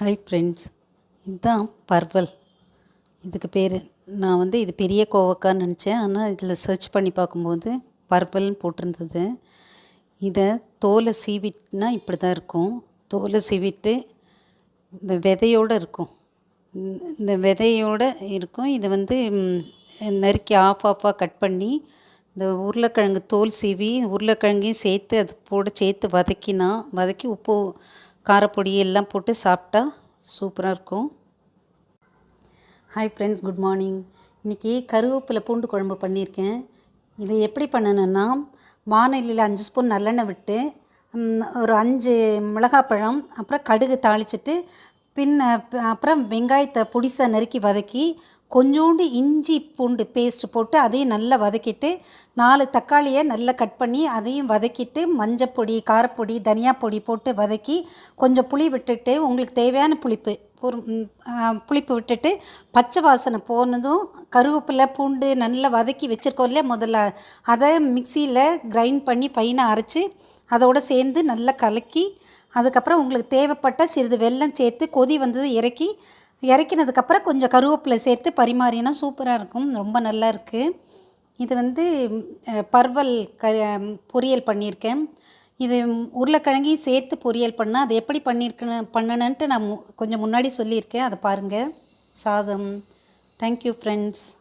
Hi friends இதுதான் பர்வல். இதுக்கு பேர் நான் வந்து இது பெரிய கோவக்கான்னு நினச்சேன். ஆனால் இதில் சர்ச் பண்ணி பார்க்கும்போது பர்வல்னு போட்டிருந்தது. இதை தோலை சீவிட்டுனா இப்படி தான் இருக்கும். தோலை சீவிட்டு இந்த விதையோடு இருக்கும். இந்த- விதையோடு இருக்கும். இதை வந்து நறுக்கி ஆஃப் ஆஃபாக கட் பண்ணி இந்த உருளைக்கிழங்கு தோல் சீவி உருளைக்கிழங்கையும் சேர்த்து அது போட சேர்த்து வதக்கினா வதக்கி உப்பு காரப்பொடி எல்லாம் போட்டு சாப்பிட்டா சூப்பராக இருக்கும். ஹாய் ஃப்ரெண்ட்ஸ் குட் மார்னிங் இன்றைக்கி கருவேப்பிலை பூண்டு குழம்பு பண்ணியிருக்கேன். இது எப்படி பண்ணணுன்னா வானலியில் அஞ்சு ஸ்பூன் நல்லெண்ணெய் விட்டு ஒரு அஞ்சு மிளகாப்பழம் அப்புறம் கடுகு தாளிச்சிட்டு பின்ன அப்புறம் வெங்காயத்தை புடிசை நறுக்கி வதக்கி கொஞ்சோண்டு இஞ்சி பூண்டு பேஸ்ட் போட்டு அதையும் நல்லா வதக்கிட்டு நாலு தக்காளியை நல்லா கட் பண்ணி அதையும் வதக்கிட்டு மஞ்சப்பொடி காரப்பொடி தனியா பொடி போட்டு வதக்கி கொஞ்சம் புளி விட்டுட்டு உங்களுக்கு தேவையான புளிப்பு ஒரு புளிப்பு விட்டுட்டு பச்சை வாசனை போனதும் கருவேப்பிலை பூண்டு நல்லா வதக்கி வச்சுருக்கோம்ல முதல்ல அதை மிக்சியில் கிரைண்ட் பண்ணி பையனை அரைச்சி அதோட சேர்ந்து நல்லா கலக்கி அதுக்கப்புறம் உங்களுக்கு தேவைப்பட்ட சிறிது வெல்லம் சேர்த்து கொதி வந்தது இறக்கி இறக்கினதுக்கப்புறம் கொஞ்சம் கருவேப்பிலை சேர்த்து பரிமாறினா சூப்பராக இருக்கும். ரொம்ப நல்லா இருக்குது இது வந்து பர்வல் க பொரியல் பண்ணியிருக்கேன். இது உருளைக்கிழங்கையும் சேர்த்து பொரியல் பண்ணால் அது எப்படி பண்ணியிருக்கணும் பண்ணணுன்ட்டு நான் மு- கொஞ்சம் முன்னாடி சொல்லியிருக்கேன். அதை பாருங்கள் சாதம். Thank you friends